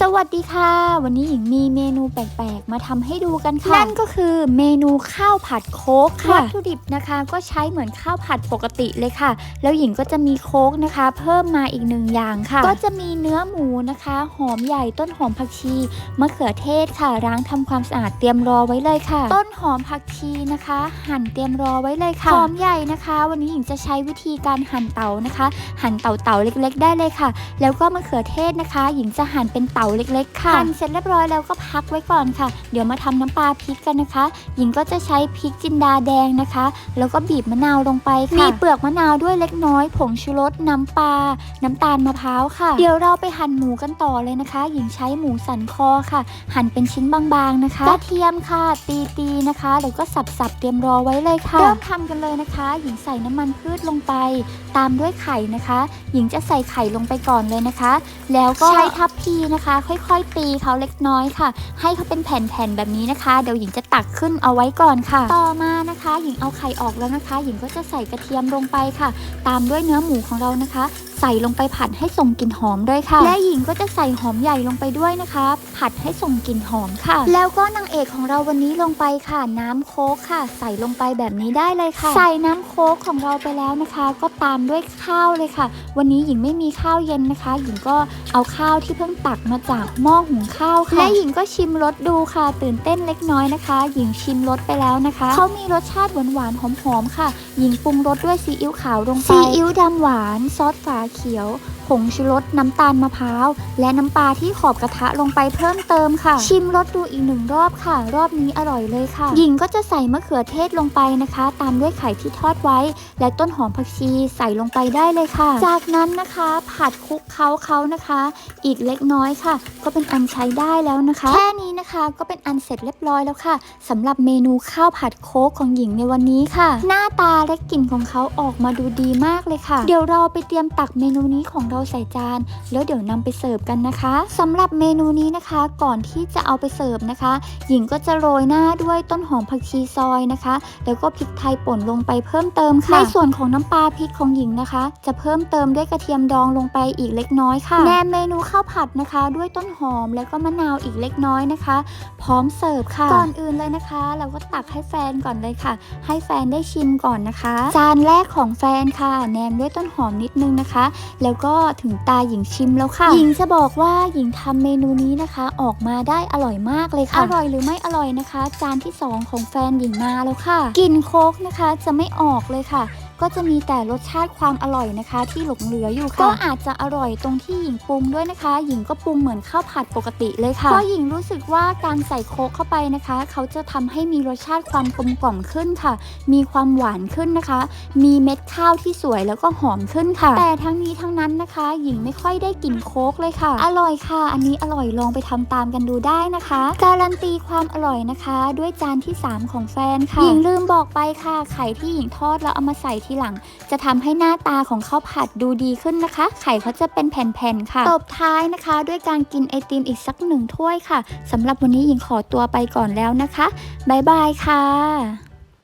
สวัสดีค่ะ วันนี้หญิงมีเมนูแปลกๆ มาทำให้ดูกันค่ะ นั่นก็คือเมนูข้าวผัดโค้กค่ะวัตถุดิบนะคะ ก็ใช้เหมือนข้าวผัดปกติเลยค่ะ แล้วหญิงก็จะมีโค้กนะคะ เพิ่มมาอีกหนึ่งอย่างค่ะ ก็จะมีเนื้อหมูนะคะ หอมใหญ่ต้นหอมผักชีมะเขือเทศค่ะล้างทำความสะอาดเตรียมรอไว้เลยค่ะ ต้นหอมผักชีนะคะ หั่นเตรียมรอไว้เลยค่ะหอมใหญ่นะคะ วันนี้หญิงจะใช้วิธีการหั่นเตานะคะ หั่นเตาเตาๆเล็ก ๆ ได้เลยค่ะ แล้วก็มะเขือเทศนะคะ หญิงจะหั่นเป็นเต๋าเล็กๆค่ะหั่นเสร็จเรียบร้อยแล้วก็พักไว้ก่อนค่ะ เดี๋ยวมาทำน้ำปลาพริกกันนะคะ หญิงก็จะใช้พริกจินดาแดงนะคะ แล้วก็บีบมะนาวลงไปค่ะมีเปลือกมะนาวด้วยเล็กน้อย ผงชูรสน้ำปลาน้ำตาลมะพร้าวค่ะ เดี๋ยวเราไปหั่นหมูกันต่อเลยนะคะ หญิงใช้หมูสันคอค่ะ หั่นเป็นชิ้นบางๆนะคะกระเทียมค่ะ ตีๆนะคะแล้วก็สับๆเตรียมรอไว้เลยค่ะเริ่มทำกันเลยนะคะ หญิงใส่น้ำมันพืชลงไป ตามด้วยไข่นะคะ หญิงจะใส่ไข่ลงไปก่อนเลยนะคะ แล้วก็ใช้ทัพพีนะคะค่อยๆ ตีเขาเล็กน้อยค่ะ ให้เขาเป็นแผ่นๆแบบนี้นะคะ เดี๋ยวหญิงจะตักขึ้นเอาไว้ก่อนค่ะ ต่อมานะคะ หญิงเอาไข่ออกแล้วนะคะ หญิงก็จะใส่กระเทียมลงไปค่ะ ตามด้วยเนื้อหมูของเรานะคะ ใส่ลงไปผัดให้ส่งกลิ่นหอมด้วยค่ะ และหญิงก็จะใส่หอมใหญ่ลงไปด้วยนะคะ ผัดให้ส่งกลิ่นหอมค่ะ แล้วก็นางเอกของเราวันนี้ลงไปค่ะ น้ำโค้กค่ะ ใส่ลงไปแบบนี้ได้เลยค่ะ ใส่น้ำโค้กของเราไปแล้วนะคะ ก็ตามด้วยข้าวเลยค่ะ วันนี้หญิงไม่มีข้าวเย็นนะคะ หญิงก็เอาข้าวที่เพิ่งตักมาจากหม้อหุงข้าวค่ะและหญิงก็ชิมรสดูค่ะ ตื่นเต้นเล็กน้อยนะคะ หญิงชิมรสไปแล้วนะคะเขามีรสชาติหวานๆหอมๆค่ะ หญิงปรุงรสด้วยซีอิ๊วขาวลงไปซีอิ๊วดำหวานซอสฝาเขียว ผงชูรสน้ำตาลมะพร้าว และน้ำปลาที่ขอบกระทะลงไปเพิ่มเติมค่ะ ชิมรสดูอีกหนึ่งรอบค่ะ รอบนี้อร่อยเลยค่ะ หญิงก็จะใส่มะเขือเทศลงไปนะคะ ตามด้วยไข่ที่ทอดไว้ และต้นหอมผักชีใส่ลงไปได้เลยค่ะ จากนั้นนะคะ ผัดคลุกเคล้าเขานะคะ อีกเล็กน้อยค่ะ ก็เป็นอันใช้ได้แล้วนะคะ แค่นี้ ก็เป็นอันเสร็จเรียบร้อยแล้วค่ะสำหรับเมนูข้าวผัดโค้กของหญิงในวันนี้ค่ะ หน้าตาและกลิ่นของเขาออกมาดูดีมากเลยค่ะ เดี๋ยวเราไปเตรียมตักเมนูนี้ของเราใส่จาน แล้วเดี๋ยวนำไปเสิร์ฟกันนะคะสำหรับเมนูนี้นะคะ ก่อนที่จะเอาไปเสิร์ฟนะคะ หญิงก็จะโรยหน้าด้วยต้นหอมผักชีซอยนะคะ แล้วก็พริกไทยป่นลงไปเพิ่มเติมค่ะ ในส่วนของน้ำปลาพริกของหญิงนะคะ จะเพิ่มเติมด้วยกระเทียมดองลงไปอีกเล็กน้อยค่ะแนมเมนูข้าวผัดนะคะ ด้วยต้นหอมแล้วก็มะนาวอีกเล็กน้อยนะคะพร้อมเสิร์ฟค่ะ ก่อนอื่นเลยนะคะ เราก็ตักให้แฟนก่อนเลยค่ะ ให้แฟนได้ชิมก่อนนะคะ จานแรกของแฟนค่ะแนมด้วยต้นหอมนิดนึงนะคะ แล้วก็ถึงตาหญิงชิมแล้วค่ะ หญิงจะบอกว่าหญิงทำเมนูนี้นะคะ ออกมาได้อร่อยมากเลยค่ะ อร่อยหรือไม่อร่อยนะคะ จานที่สองของแฟนหญิงมาแล้วค่ะกลิ่นโค้กนะคะจะไม่ออกเลยค่ะ ก็จะมีแต่รสชาติความอร่อยนะคะ ที่หลงเหลืออยู่ค่ะ ก็อาจจะอร่อยตรงที่หญิงปรุงด้วยนะคะ หญิงก็ปรุงเหมือนข้าวผัดปกติเลยค่ะเพราะหญิงรู้สึกว่าการใส่โค้กเข้าไปนะคะ เขาจะทำให้มีรสชาติความกลมกล่อมขึ้นค่ะ มีความหวานขึ้นนะคะ มีเม็ดข้าวที่สวยแล้วก็หอมขึ้นค่ะ แต่ทั้งนี้ทั้งนั้นนะคะ หญิงไม่ค่อยได้กลิ่นโค้กเลยค่ะ อร่อยค่ะ อันนี้อร่อยลองไปทำตามกันดูได้นะคะ การันตีความอร่อยนะคะ ด้วยจานที่สามของแฟนค่ะ หญิงลืมบอกไปค่ะ ไข่ที่หญิงทอดแล้วเอามาใส่ทีหลัง จะทำให้หน้าตาของข้าวผัดดูดีขึ้นนะคะ ไข่เขาจะเป็นแผ่นๆค่ะ ตบท้ายนะคะ ด้วยการกินไอติมอีกสักหนึ่งถ้วยค่ะสำหรับวันนี้หญิงขอตัวไปก่อนแล้วนะคะบ๊ายบายค่ะ